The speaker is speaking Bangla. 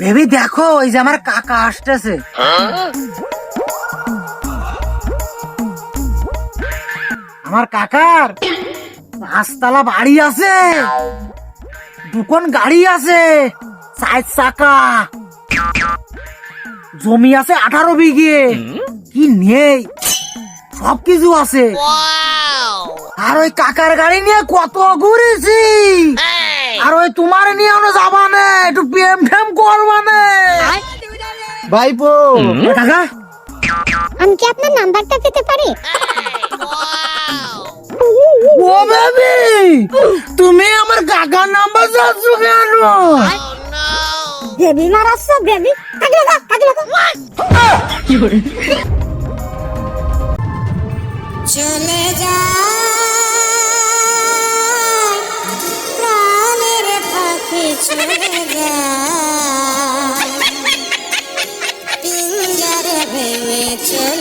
ভেবি দেখো ওই যে আমার কাকা আসতেছে। আমার কাকার পাঁচতলা বাড়ি আছে দুখন গাড়ি আছে চার চাকা। জমি আছে আঠারো বিঘে কি নেই? সব কিছু আছে। আর ওই কাকার গাড়ি নিয়ে কত ঘুরেছি। আর ওই তোমার নিয়ে যাবা না একটু প্রেম করবা না ভাইপো। কাকা? আমি কি আপনার নাম্বারটা পেতে পারি? Oh baby! তুমি আমার কাকার নাম্বার চাচ্ছ কেন? বেবি মারাচ্ছ বেবি? চলে যা প্রাণের পাখি চলে যা baby, turn.